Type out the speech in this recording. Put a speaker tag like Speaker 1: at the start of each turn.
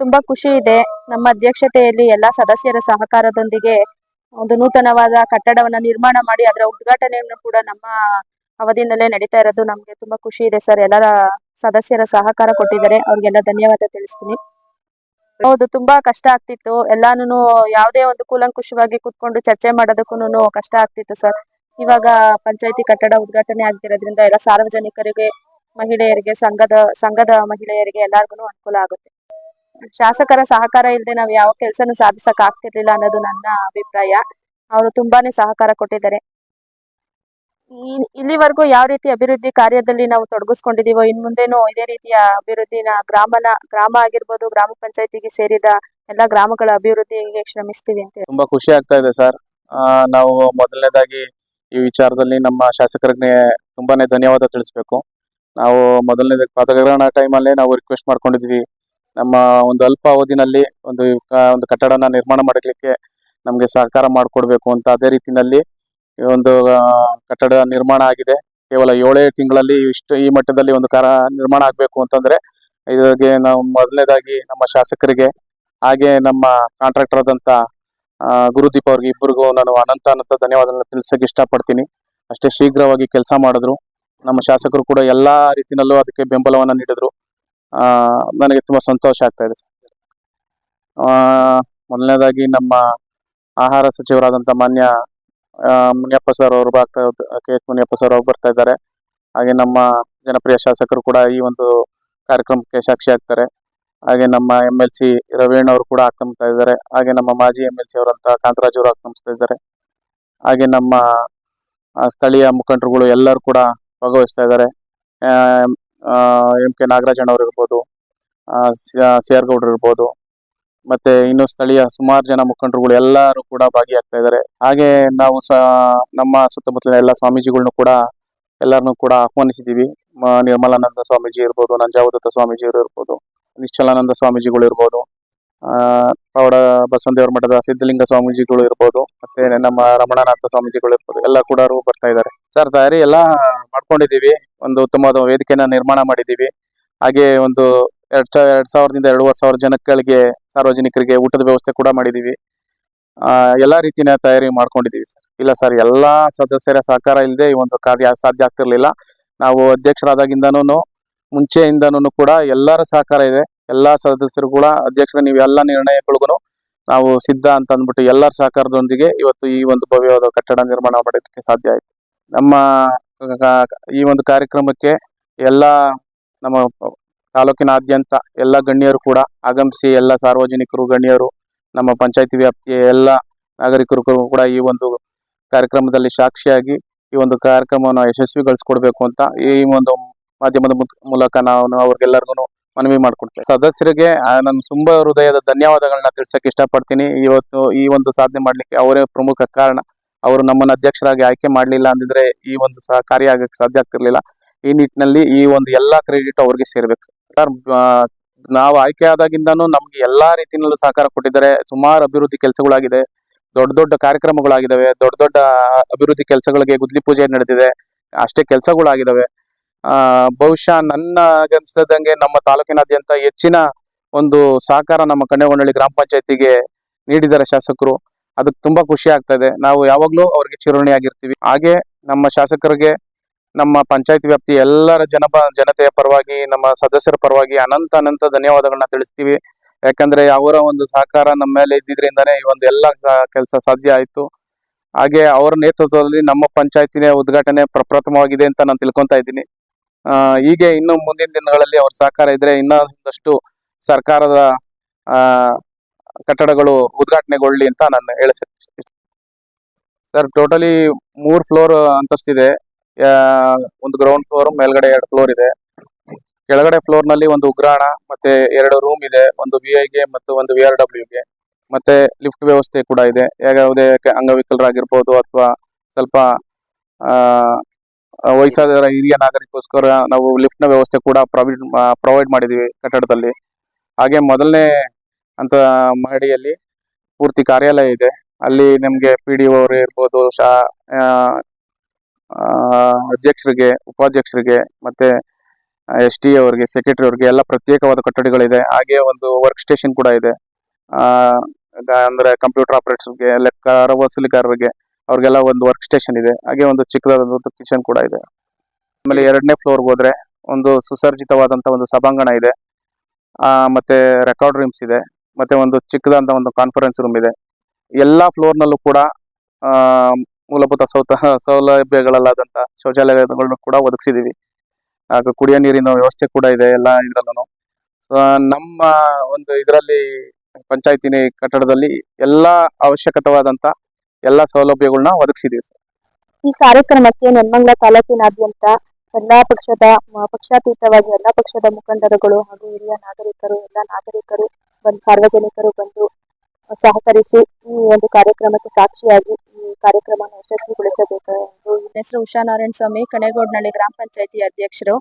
Speaker 1: ತುಂಬಾ ಖುಷಿ ಇದೆ. ನಮ್ಮ ಅಧ್ಯಕ್ಷತೆಯಲ್ಲಿ ಎಲ್ಲಾ ಸದಸ್ಯರ ಸಹಕಾರದೊಂದಿಗೆ ಒಂದು ನೂತನವಾದ ಕಟ್ಟಡವನ್ನ ನಿರ್ಮಾಣ ಮಾಡಿ ಅದರ ಉದ್ಘಾಟನೆಯನ್ನು ಕೂಡ ನಮ್ಮ ಅವಧಿನಲ್ಲೇ ನಡೀತಾ ಇರೋದು ನಮ್ಗೆ ತುಂಬಾ ಖುಷಿ ಇದೆ ಸರ್. ಎಲ್ಲರ ಸದಸ್ಯರ ಸಹಕಾರ ಕೊಟ್ಟಿದ್ದಾರೆ. ಅವ್ರಿಗೆಲ್ಲ ಧನ್ಯವಾದ ತಿಳಿಸ್ತೀನಿ. ಹೌದು, ತುಂಬಾ ಕಷ್ಟ ಆಗ್ತಿತ್ತು. ಎಲ್ಲಾನು ಯಾವುದೇ ಒಂದು ಕೂಲಂಕುಷವಾಗಿ ಕುತ್ಕೊಂಡು ಚರ್ಚೆ ಮಾಡೋದಕ್ಕೂ ಕಷ್ಟ ಆಗ್ತಿತ್ತು ಸರ್. ಇವಾಗ ಪಂಚಾಯತಿ ಕಟ್ಟಡ ಉದ್ಘಾಟನೆ ಆಗ್ತಿರೋದ್ರಿಂದ ಎಲ್ಲ ಸಾರ್ವಜನಿಕರಿಗೆ, ಮಹಿಳೆಯರಿಗೆ, ಸಂಘದ ಸಂಘದ ಮಹಿಳೆಯರಿಗೆ ಎಲ್ಲಾರ್ಗು ಅನುಕೂಲ ಆಗುತ್ತೆ. ಶಾಸಕರ ಸಹಕಾರ ಇಲ್ಲದೆ ನಾವು ಯಾವ ಕೆಲಸನೂ ಸಾಧಿಸಕ್ ಆಗ್ತಿರ್ಲಿಲ್ಲ ಅನ್ನೋದು ನನ್ನ ಅಭಿಪ್ರಾಯ. ಅವರು ತುಂಬಾನೇ ಸಹಕಾರ ಕೊಟ್ಟಿದ್ದಾರೆ. ಇಲ್ಲಿವರೆಗೂ ಯಾವ ರೀತಿ ಅಭಿವೃದ್ಧಿ ಕಾರ್ಯದಲ್ಲಿ ನಾವು ತೊಡಗಿಸ್ಕೊಂಡಿದೀವೋ, ಇನ್ ಮುಂದೆನೂ ಇದೇ ರೀತಿಯ ಅಭಿವೃದ್ಧಿನ ಗ್ರಾಮನ, ಗ್ರಾಮ ಆಗಿರ್ಬೋದು, ಗ್ರಾಮ ಪಂಚಾಯತಿಗೆ ಸೇರಿದ ಎಲ್ಲಾ ಗ್ರಾಮಗಳ ಅಭಿವೃದ್ಧಿಗೆ ಶ್ರಮಿಸ್ತೀವಿ ಅಂತ
Speaker 2: ತುಂಬಾ ಖುಷಿ ಆಗ್ತಾ ಇದೆ ಸರ್. ನಾವು ಮೊದಲನೇದಾಗಿ ಈ ವಿಚಾರದಲ್ಲಿ ನಮ್ಮ ಶಾಸಕರಿಗೆ ತುಂಬಾನೇ ಧನ್ಯವಾದ ತಿಳಿಸ್ಬೇಕು. ನಾವು ಮೊದಲನೇ ಪದಗ್ರಹಣ ಟೈಮಲ್ಲೇ ನಾವು ರಿಕ್ವೆಸ್ಟ್ ಮಾಡ್ಕೊಂಡಿದ್ವಿ. ನಮ್ಮ ಒಂದು ಅಲ್ಪ ಅವಧಿನಲ್ಲಿ ಒಂದು ಒಂದು ಕಟ್ಟಡನ ನಿರ್ಮಾಣ ಮಾಡಲಿಕ್ಕೆ ನಮಗೆ ಸಹಕಾರ ಮಾಡಿಕೊಡ್ಬೇಕು ಅಂತ ಅದೇ ರೀತಿಯಲ್ಲಿ ಈ ಒಂದು ಕಟ್ಟಡ ನಿರ್ಮಾಣ ಆಗಿದೆ. ಕೇವಲ ಏಳೇ ತಿಂಗಳಲ್ಲಿ ಇಷ್ಟು, ಈ ಮಟ್ಟದಲ್ಲಿ ಒಂದು ಕಾರ ನಿರ್ಮಾಣ ಆಗಬೇಕು ಅಂತಂದ್ರೆ ಇದಕ್ಕೆ ನಾವು ಮೊದಲನೇದಾಗಿ ನಮ್ಮ ಶಾಸಕರಿಗೆ ಹಾಗೆ ನಮ್ಮ ಕಾಂಟ್ರಾಕ್ಟರ್ ಆದಂತ ಗುರುದೀಪ್ ಅವ್ರಿಗೆ ಇಬ್ಬರಿಗೂ ನಾನು ಅನಂತ ಅನಂತ ಧನ್ಯವಾದಗಳನ್ನು ತಿಳಿಸಕ್ಕೆ ಇಷ್ಟಪಡ್ತೀನಿ. ಅಷ್ಟೇ ಶೀಘ್ರವಾಗಿ ಕೆಲಸ ಮಾಡಿದ್ರು. ನಮ್ಮ ಶಾಸಕರು ಕೂಡ ಎಲ್ಲಾ ರೀತಿಯಲ್ಲೂ ಅದಕ್ಕೆ ಬೆಂಬಲವನ್ನ ನೀಡಿದ್ರು. ನನಗೆ ತುಂಬ ಸಂತೋಷ ಆಗ್ತಾ ಇದೆ. ಮೊದಲನೇದಾಗಿ ನಮ್ಮ ಆಹಾರ ಸಚಿವರಾದಂತ ಮಾನ್ಯ ಮುನಿಯಪ್ಪ ಸರ್ ಅವರು ಆಗ್ತಾ ಕೆ. ಎಚ್ ಮುನಿಯಪ್ಪ ಸರ್ ಅವ್ರು ಬರ್ತಾ ಇದ್ದಾರೆ. ಹಾಗೆ ನಮ್ಮ ಜನಪ್ರಿಯ ಶಾಸಕರು ಕೂಡ ಈ ಒಂದು ಕಾರ್ಯಕ್ರಮಕ್ಕೆ ಸಾಕ್ಷಿ ಆಗ್ತಾರೆ. ಹಾಗೆ ನಮ್ಮ ಎಂ ಎಲ್ ಸಿ ರವೀಣ್ ಅವರು ಕೂಡ ಆಗ್ತಾ ಇದ್ದಾರೆ. ಹಾಗೆ ನಮ್ಮ ಮಾಜಿ ಎಂ ಎಲ್ ಸಿ ಅವರಂತ ಕಾಂತರಾಜ್ ಅವರು ಆಗ್ತಾ ಇದ್ದಾರೆ. ಹಾಗೆ ನಮ್ಮ ಸ್ಥಳೀಯ ಮುಖಂಡರುಗಳು ಎಲ್ಲರೂ ಕೂಡ ಭಾಗವಹಿಸ್ತಾ ಇದ್ದಾರೆ. ಎಂ ಕೆ ನಾಗರಾಜ್ ಅವರು ಇರ್ಬೋದು ಸಿ ಆರ್ ಗೌಡ್ರು ಇರ್ಬೋದು, ಮತ್ತೆ ಇನ್ನು ಸ್ಥಳೀಯ ಸುಮಾರು ಜನ ಮುಖಂಡರುಗಳು ಎಲ್ಲರೂ ಕೂಡ ಭಾಗಿಯಾಗ್ತಾ ಇದ್ದಾರೆ. ಹಾಗೆ ನಾವು ಸಹ ನಮ್ಮ ಸುತ್ತಮುತ್ತಲಿನ ಎಲ್ಲ ಸ್ವಾಮೀಜಿಗಳನ್ನು ಕೂಡ ಎಲ್ಲರನ್ನೂ ಕೂಡ ಆಹ್ವಾನಿಸಿದ್ದೀವಿ. ನಿರ್ಮಲಾನಂದ ಸ್ವಾಮೀಜಿ ಇರ್ಬೋದು, ನಂಜಾವದತ್ತ ಸ್ವಾಮೀಜಿ ಇರ್ಬೋದು, ನಿಶ್ಚಲಾನಂದ ಸ್ವಾಮೀಜಿಗಳು ಇರ್ಬೋದು ಪ್ರೌಢ ಬಸವದೇವರ ಮಠದ ಸಿದ್ಧಲಿಂಗ ಸ್ವಾಮೀಜಿಗಳು ಇರ್ಬೋದು ಮತ್ತೆ ನಮ್ಮ ರಮಣನಾಥ ಸ್ವಾಮೀಜಿಗಳು ಎಲ್ಲ ಕೂಡ ಬರ್ತಾ ಇದ್ದಾರೆ. ಸರ್, ತಯಾರಿ ಎಲ್ಲ ಮಾಡ್ಕೊಂಡಿದ್ದೀವಿ. ಒಂದು ಉತ್ತಮವಾದ ವೇದಿಕೆಯನ್ನ ನಿರ್ಮಾಣ ಮಾಡಿದ್ದೀವಿ. ಹಾಗೆ ಒಂದು ಎರಡ್ ಎರಡ್ ಸಾವಿರದಿಂದ ಎರಡೂವರೆ ಸಾವಿರ ಜನಗಳಿಗೆ, ಸಾರ್ವಜನಿಕರಿಗೆ ಊಟದ ವ್ಯವಸ್ಥೆ ಕೂಡ ಮಾಡಿದ್ದೀವಿ. ಎಲ್ಲಾ ರೀತಿಯ ತಯಾರಿ ಮಾಡ್ಕೊಂಡಿದ್ದೀವಿ ಸರ್. ಇಲ್ಲ ಸರ್, ಎಲ್ಲಾ ಸದಸ್ಯರ ಸಹಕಾರ ಇಲ್ಲದೆ ಈ ಒಂದು ಕಾರ್ಯ ಸಾಧ್ಯ ಆಗ್ತಿರ್ಲಿಲ್ಲ. ನಾವು ಅಧ್ಯಕ್ಷರಾದಾಗಿಂದನೂ ಮುಂಚೆಯಿಂದನೂ ಕೂಡ ಎಲ್ಲರ ಸಹಕಾರ ಇದೆ. ಎಲ್ಲಾ ಸದಸ್ಯರು ಕೂಡ, ಅಧ್ಯಕ್ಷರ, ನೀವು ಎಲ್ಲ ನಿರ್ಣಯಗಳಿಗೂ ನಾವು ಸಿದ್ಧ ಅಂತ ಅಂದ್ಬಿಟ್ಟು ಎಲ್ಲರ ಸಹಕಾರದೊಂದಿಗೆ ಇವತ್ತು ಈ ಒಂದು ಭವ್ಯವಾದ ಕಟ್ಟಡ ನಿರ್ಮಾಣ ಮಾಡೋದಕ್ಕೆ ಸಾಧ್ಯ ಆಯಿತು. ನಮ್ಮ ಈ ಒಂದು ಕಾರ್ಯಕ್ರಮಕ್ಕೆ ಎಲ್ಲ ನಮ್ಮ ತಾಲೂಕಿನಾದ್ಯಂತ ಎಲ್ಲ ಗಣ್ಯರು ಕೂಡ ಆಗಮಿಸಿ ಎಲ್ಲ ಸಾರ್ವಜನಿಕರು, ಗಣ್ಯರು, ನಮ್ಮ ಪಂಚಾಯತಿ ವ್ಯಾಪ್ತಿಯ ಎಲ್ಲ ನಾಗರಿಕರು ಕೂಡ ಈ ಒಂದು ಕಾರ್ಯಕ್ರಮದಲ್ಲಿ ಸಾಕ್ಷಿಯಾಗಿ ಈ ಒಂದು ಕಾರ್ಯಕ್ರಮವನ್ನು ಯಶಸ್ವಿಗೊಳಿಸ್ಕೊಡ್ಬೇಕು ಅಂತ ಈ ಒಂದು ಮಾಧ್ಯಮದ ಮೂಲಕ ನಾವು ಅವ್ರಿಗೆಲ್ಲರಿಗೂ ಮನವಿ ಮಾಡ್ಕೊಡ್ತೇನೆ. ಸದಸ್ಯರಿಗೆ ನಾನು ತುಂಬಾ ಹೃದಯದ ಧನ್ಯವಾದಗಳನ್ನ ತಿಳಿಸಕ್ಕೆ ಇಷ್ಟಪಡ್ತೀನಿ. ಇವತ್ತು ಈ ಒಂದು ಸಾಧನೆ ಮಾಡ್ಲಿಕ್ಕೆ ಅವರೇ ಪ್ರಮುಖ ಕಾರಣ. ಅವರು ನಮ್ಮನ್ನ ಅಧ್ಯಕ್ಷರಾಗಿ ಆಯ್ಕೆ ಮಾಡಲಿಲ್ಲ ಅಂದಿದ್ರೆ ಈ ಒಂದು ಸಹ ಕಾರ್ಯ ಆಗಕ್ಕೆ ಸಾಧ್ಯ ಆಗ್ತಿರ್ಲಿಲ್ಲ. ಈ ನಿಟ್ಟಿನಲ್ಲಿ ಈ ಒಂದು ಎಲ್ಲಾ ಕ್ರೆಡಿಟ್ ಅವ್ರಿಗೆ ಸೇರ್ಬೇಕು. ಸರ್ ನಾವು ಆಯ್ಕೆ ಆದಾಗಿಂದಾನು ನಮ್ಗೆ ಎಲ್ಲಾ ರೀತಿಯಲ್ಲೂ ಸಹಕಾರ ಕೊಟ್ಟಿದ್ದಾರೆ. ಸುಮಾರು ಅಭಿವೃದ್ಧಿ ಕೆಲಸಗಳಾಗಿದೆ. ದೊಡ್ಡ ದೊಡ್ಡ ಕಾರ್ಯಕ್ರಮಗಳಾಗಿದ್ದಾವೆ. ದೊಡ್ಡ ದೊಡ್ಡ ಅಭಿವೃದ್ಧಿ ಕೆಲಸಗಳಿಗೆ ಗುದ್ಲಿ ಪೂಜೆ ನಡೆದಿದೆ. ಅಷ್ಟೇ ಕೆಲಸಗಳಾಗಿದ್ದಾವೆ. ಆ, ಬಹುಶಃ ನನ್ನ ಅನ್ಸದಂಗೆ ನಮ್ಮ ತಾಲೂಕಿನಾದ್ಯಂತ ಹೆಚ್ಚಿನ ಒಂದು ಸಹಕಾರ ನಮ್ಮ ಕಣ್ಣೆಗೊಂಡಳ್ಳಿ ಗ್ರಾಮ ಪಂಚಾಯತಿಗೆ ನೀಡಿದ್ದಾರೆ ಶಾಸಕರು. ಅದಕ್ಕೆ ತುಂಬಾ ಖುಷಿ ಆಗ್ತಾ ಇದೆ ನಾವು ಯಾವಾಗ್ಲೂ ಅವ್ರಿಗೆ ಚಿರೋಣಿಯಾಗಿರ್ತೀವಿ ಹಾಗೆ ನಮ್ಮ ಶಾಸಕರಿಗೆ, ನಮ್ಮ ಪಂಚಾಯತ್ ವ್ಯಾಪ್ತಿ ಎಲ್ಲರ ಜನ ಜನತೆಯ ಪರವಾಗಿ, ನಮ್ಮ ಸದಸ್ಯರ ಪರವಾಗಿ ಅನಂತ ಅನಂತ ಧನ್ಯವಾದಗಳನ್ನ ತಿಳಿಸ್ತೀವಿ. ಯಾಕಂದ್ರೆ ಅವರ ಒಂದು ಸಹಕಾರ ನಮ್ಮ ಮೇಲೆ ಇದ್ದಿದ್ರಿಂದಾನೇ ಈ ಒಂದು ಎಲ್ಲ ಕೆಲಸ ಸಾಧ್ಯ ಆಯ್ತು. ಹಾಗೆ ಅವರ ನೇತೃತ್ವದಲ್ಲಿ ನಮ್ಮ ಪಂಚಾಯತಿನ ಉದ್ಘಾಟನೆ ಪ್ರಪ್ರಥಮವಾಗಿದೆ ಅಂತ ನಾನು ತಿಳ್ಕೊಂತಾ ಇದ್ದೀನಿ. ಹೀಗೆ ಇನ್ನು ಮುಂದಿನ ದಿನಗಳಲ್ಲಿ ಅವ್ರ ಸಹಕಾರ ಇದ್ರೆ ಇನ್ನೊಂದಷ್ಟು ಸರ್ಕಾರದ ಕಟ್ಟಡಗಳು ಉದ್ಘಾಟನೆಗೊಳ್ಳಿ ಅಂತ ನಾನು ಹೇಳ ಸರ್ ಟೋಟಲಿ ಮೂರ್ ಫ್ಲೋರ್ ಅಂತಸ್ತಿದೆ ಒಂದು ಗ್ರೌಂಡ್ ಫ್ಲೋರ್ ಮೇಲ್ಗಡೆ ಎರಡು ಫ್ಲೋರ್ ಇದೆ. ಕೆಳಗಡೆ ಫ್ಲೋರ್ನಲ್ಲಿ ಒಂದು ಉಗ್ರಾಣ, ಮತ್ತೆ ಎರಡು ರೂಮ್ ಇದೆ, ಒಂದು ವಿ ಐಗೆ ಮತ್ತು ಒಂದು ವಿ ಆರ್ ಡಬ್ಲ್ಯೂಗೆ ಮತ್ತೆ ಲಿಫ್ಟ್ ವ್ಯವಸ್ಥೆ ಕೂಡ ಇದೆ. ಯಾವುದೇ ಅಂಗವಿಕಲರಾಗಿರ್ಬೋದು ಅಥವಾ ಸ್ವಲ್ಪ ವಯಸ್ಸಾದ ಹಿರಿಯ ನಾಗರಿಕೋಸ್ಕರ ನಾವು ಲಿಫ್ಟ್ನ ವ್ಯವಸ್ಥೆ ಕೂಡ ಪ್ರೊವೈಡ್ ಪ್ರೊವೈಡ್ ಮಾಡಿದೀವಿ ಕಟ್ಟಡದಲ್ಲಿ. ಹಾಗೆ ಮೊದಲನೇ ಅಂತ ಮಹಡಿಯಲ್ಲಿ ಪೂರ್ತಿ ಕಾರ್ಯಾಲಯ ಇದೆ. ಅಲ್ಲಿ ನಮ್ಗೆ ಪಿ ಡಿ ಅವರು ಇರ್ಬೋದು, ಶಾ ಅಧ್ಯಕ್ಷರಿಗೆ, ಉಪಾಧ್ಯಕ್ಷರಿಗೆ ಮತ್ತೆ ಎಸ್ ಟಿ ಅವರಿಗೆ ಸೆಕ್ರೆಟರಿ ಅವರಿಗೆ ಎಲ್ಲ ಪ್ರತ್ಯೇಕವಾದ ಕಟ್ಟಡಗಳಿದೆ. ಹಾಗೆ ಒಂದು ವರ್ಕ್ ಸ್ಟೇಷನ್ ಕೂಡ ಇದೆ. ಅಂದ್ರೆ ಕಂಪ್ಯೂಟರ್ ಆಪರೇಟರ್ಗೆ ಲೆಕ್ಕ ವಸೂಲಿಗಾರರಿಗೆ ಅವ್ರಿಗೆಲ್ಲ ಒಂದು ವರ್ಕ್ ಸ್ಟೇಷನ್ ಇದೆ. ಹಾಗೆ ಒಂದು ಚಿಕ್ಕದಾದ ಕಿಚನ್ ಕೂಡ ಇದೆ. ಆಮೇಲೆ ಎರಡನೇ ಫ್ಲೋರ್ಗೆ ಹೋದ್ರೆ ಒಂದು ಸುಸರ್ಜಿತವಾದಂತ ಒಂದು ಸಭಾಂಗಣ ಇದೆ. ಮತ್ತೆ ರೆಕಾರ್ಡ್ ರೂಮ್ಸ್ ಇದೆ. ಮತ್ತೆ ಒಂದು ಚಿಕ್ಕದಾದಂತ ಒಂದು ಕಾನ್ಫರೆನ್ಸ್ ರೂಮ್ ಇದೆ. ಎಲ್ಲಾ ಫ್ಲೋರ್ ನಲ್ಲೂ ಕೂಡ ಮೂಲಭೂತ ಸೌತ, ಸೌಲಭ್ಯಗಳಲ್ಲಾದಂತ ಶೌಚಾಲಯಗಳನ್ನು ಕೂಡ ಒದಗಿಸಿದೀವಿ. ಹಾಗೂ ಕುಡಿಯೋ ನೀರಿನ ವ್ಯವಸ್ಥೆ ಕೂಡ ಇದೆ ಎಲ್ಲ ಇದ್ರಲ್ಲೂ ನಮ್ಮ ಒಂದು ಇದರಲ್ಲಿ, ಪಂಚಾಯತಿನಿ ಕಟ್ಟಡದಲ್ಲಿ ಎಲ್ಲಾ ಅವಶ್ಯಕತವಾದಂತ ಎಲ್ಲಾ ಸೌಲಭ್ಯಗಳನ್ನ ಒದಗಿಸಿದೀವಿ ಸರ್.
Speaker 3: ಈ ಕಾರ್ಯಕ್ರಮಕ್ಕೆ ನೆಲಮಂಗಲ ತಾಲೂಕಿನಾದ್ಯಂತ ಎಲ್ಲಾ ಪಕ್ಷದ ಪಕ್ಷಾತೀತವಾಗಿ ಎಲ್ಲಾ ಪಕ್ಷದ ಮುಖಂಡರುಗಳು ಹಾಗೂ ಹಿರಿಯ ನಾಗರಿಕರು ಎಲ್ಲ ನಾಗರಿಕರು ಬಂದು ಸಾರ್ವಜನಿಕರು ಬಂದು ಸಹಕರಿಸಿ ಈ ಒಂದು ಕಾರ್ಯಕ್ರಮಕ್ಕೆ ಸಾಕ್ಷಿಯಾಗಿ ಈ ಕಾರ್ಯಕ್ರಮವನ್ನು ಯಶಸ್ವಿಗೊಳಿಸಬೇಕು ಎಂದು ಹೆಸರು ಉಷಾ ನಾರಾಯಣ ಸ್ವಾಮಿ ಕಣೇಗೌಡನಹಳ್ಳಿ ಗ್ರಾಮ ಪಂಚಾಯತಿ ಅಧ್ಯಕ್ಷರು.